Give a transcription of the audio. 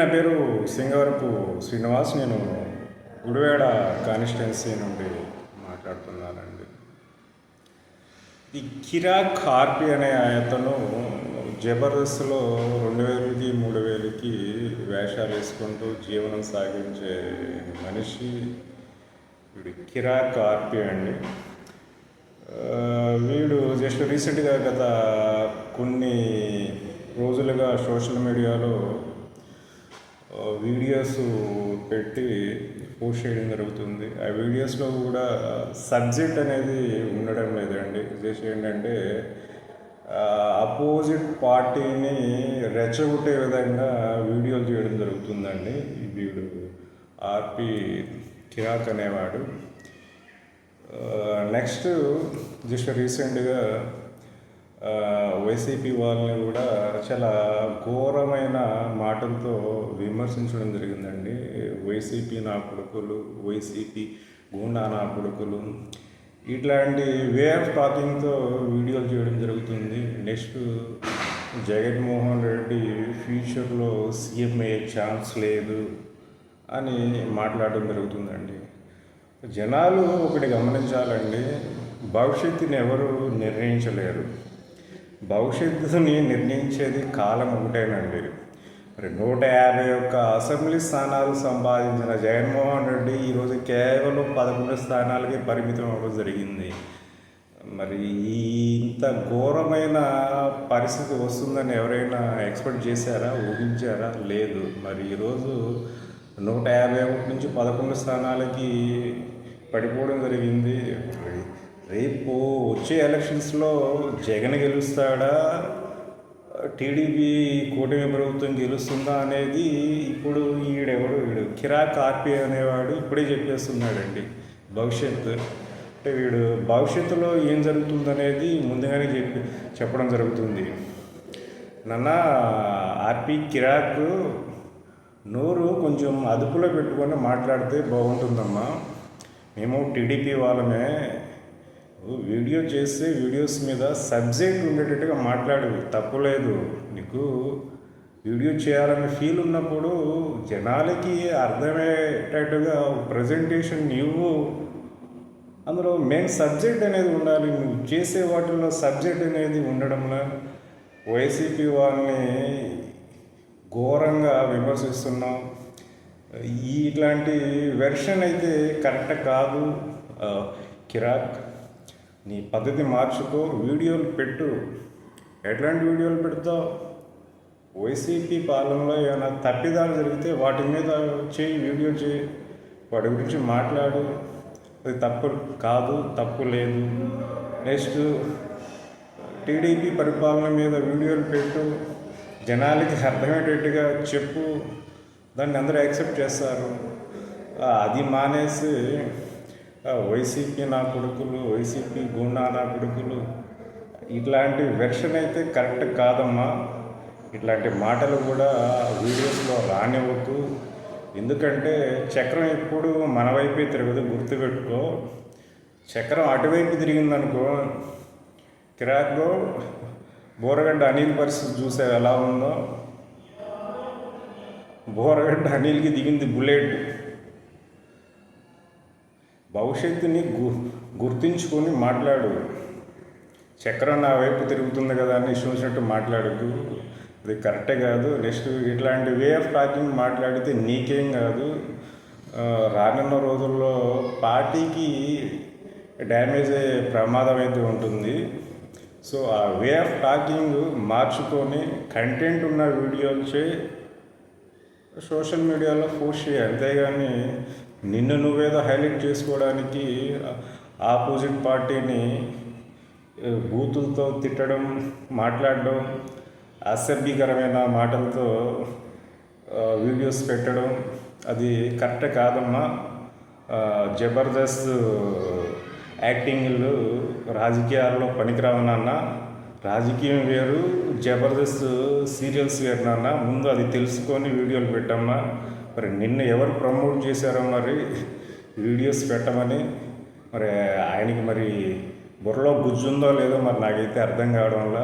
నా పేరు సింగవరపు శ్రీనివాస్. నేను గుడివేడ కాన్స్టిట్యున్సీ నుండి మాట్లాడుతున్నానండి. ఈ కిరా కార్పి అనే అతను జబర్దస్త్లో రెండు వేలకి మూడు వేలకి వేషాలు వేసుకుంటూ జీవనం సాగించే మనిషి. వీడు కిరా కార్పి అండి. వీడు జస్ట్ రీసెంట్గా గత కొన్ని రోజులుగా సోషల్ మీడియాలో వీడియోస్ పెట్టి పోస్ట్ చేయడం జరుగుతుంది. ఆ వీడియోస్లో కూడా సబ్జెక్ట్ అనేది ఉండడం లేదండి. ఉద్దేశం ఏంటంటే అపోజిట్ పార్టీని రెచ్చగొట్టే విధంగా వీడియోలు చేయడం జరుగుతుందండి. ఈ వీడు ఆర్పి కిరాక్ అనేవాడు. నెక్స్ట్ జస్ట్ రీసెంట్గా వైసీపీ వాళ్ళని కూడా చాలా ఘోరమైన మాటలతో విమర్శించడం జరిగిందండి. వైసీపీ నా కొడుకులు వైసీపీ గూండా నా కొడుకులు. ఇట్లాంటి వే ఆఫ్ టాకింగ్తో వీడియోలు చేయడం జరుగుతుంది. నెక్స్ట్ జగన్మోహన్ రెడ్డి ఫ్యూచర్లో సీఎం అయ్యే ఛాన్స్ లేదు అని మాట్లాడడం జరుగుతుందండి. జనాలు ఒకటి గమనించాలండి. భవిష్యత్తుని ఎవరు నిర్ణయించలేరు. భవిష్యత్తుని నిర్ణయించేది కాలం ఒకటేనండి. మరి నూట యాభై ఒక్క అసెంబ్లీ స్థానాలు సంపాదించిన జగన్మోహన్ రెడ్డి ఈరోజు కేవలం పదకొండు స్థానాలకి పరిమితం అవ్వడం జరిగింది. మరి ఇంత ఘోరమైన పరిస్థితి వస్తుందని ఎవరైనా ఎక్స్పెక్ట్ చేశారా? ఊహించారా? లేదు. మరి ఈరోజు నూట యాభై ఒకటి నుంచి పదకొండు స్థానాలకి పడిపోవడం జరిగింది. వచ్చే ఎలక్షన్స్లో జగన్ గెలుస్తాడా? టీడీపీ కూటమి ప్రభుత్వం గెలుస్తుందా అనేది ఇప్పుడు ఈడెవడు వీడు. కిరాక్ ఆర్పి అనేవాడు ఇప్పుడే చెప్పేస్తున్నాడండి. భవిష్యత్తు అంటే వీడు భవిష్యత్తులో ఏం జరుగుతుందనేది ముందుగానే చెప్పి చెప్పడం జరుగుతుంది. నాన్న ఆర్పి కిరాక్ నోరు కొంచెం అదుపులో పెట్టుకొని మాట్లాడితే బాగుంటుందమ్మా. మేము టీడీపీ వాళ్ళమే. వీడియో చేస్తే వీడియోస్ మీద సబ్జెక్ట్ ఉండేటట్టుగా మాట్లాడు తప్పులేదు. నీకు వీడియో చేయాలనే ఫీల్ ఉన్నప్పుడు జనాలకి అర్థమయ్యేటట్టుగా ప్రజెంటేషన్ ఇవ్వు అందులో మెయిన్ సబ్జెక్ట్ అనేది ఉండాలి. నువ్వు చేసే వాటిల్లో సబ్జెక్ట్ అనేది ఉండడంలో వైసీపీ వాళ్ళని ఘోరంగా విమర్శిస్తున్నాం. ఇట్లాంటి వెర్షన్ అయితే కరెక్ట్ కాదు. కిరాక్ నీ పద్ధతి మార్చుకో వీడియోలు పెట్టు. ఎట్లాంటి వీడియోలు పెడతావు? వైసీపీ పాలనలో ఏమైనా తప్పిదాలు జరిగితే వాటి మీద చేయి వీడియో చేయి. వాటి గురించి మాట్లాడు. అది తప్పు కాదు తప్పు లేదు. నెక్స్ట్ టీడీపీ పరిపాలన మీద వీడియోలు పెట్టు. జనాలకి అర్థమయ్యేటట్టుగా చెప్పు. దాన్ని అందరూ యాక్సెప్ట్ చేస్తారు. అది మానేసి వైసీపీ నా కొడుకులు వైసీపీ గుండా నా కొడుకులు ఇట్లాంటి వెర్షన్ అయితే కరెక్ట్ కాదమ్మా. ఇట్లాంటి మాటలు కూడా వీడియోస్లో రానివ్వద్దు. ఎందుకంటే చక్రం ఎప్పుడు మన వైపే తిరగదు గుర్తుపెట్టుకో. చక్రం అటువైపు తిరిగిందనుకో కిరాక్లో బోరగడ్డ అనిల్ పరిస్థితి చూసే ఎలా ఉందో. బోరగడ్డ అనిల్కి దిగింది బుల్లెట్. భవిష్యత్తుని గు గుర్తించుకొని మాట్లాడు. చక్రం నా వైపు తిరుగుతుంది కదా అని ఇష్టం వచ్చినట్టు అది కరెక్టే కాదు. నెక్స్ట్ ఇట్లాంటి వే ఆఫ్ టాకింగ్ మాట్లాడితే నీకేం కాదు. రానున్న రోజుల్లో పార్టీకి డ్యామేజ్ అయ్యే ప్రమాదం అయితే ఉంటుంది. సో ఆ వే ఆఫ్ టాకింగ్ మార్చుకొని కంటెంట్ ఉన్న వీడియోలు చే సోషల్ మీడియాలో పోస్ట్ చేయి. అంతేగాని నిన్ను నువ్వేదో హైలైట్ చేసుకోవడానికి ఆపోజిట్ పార్టీని బూతులతో తిట్టడం మాట్లాడడం అసభ్యకరమైన మాటలతో వీడియోస్ పెట్టడం అది కరెక్ట్ కాదమ్మా. జబర్దస్త్ యాక్టింగ్లు రాజకీయాల్లో పనికిరావు నాన్న. రాజకీయం వేరు జబర్దస్త్ సీరియల్స్ వేరు నాన్న. ముందు అది తెలుసుకొని వీడియోలు పెట్టమ్మా. మరి నిన్ను ఎవరు ప్రమోట్ చేశారో మరి వీడియోస్ పెట్టమని మరి ఆయనకి మరి బుర్రలో గుజ్జుందో లేదో మరి నాకైతే అర్థం కావడం వల్ల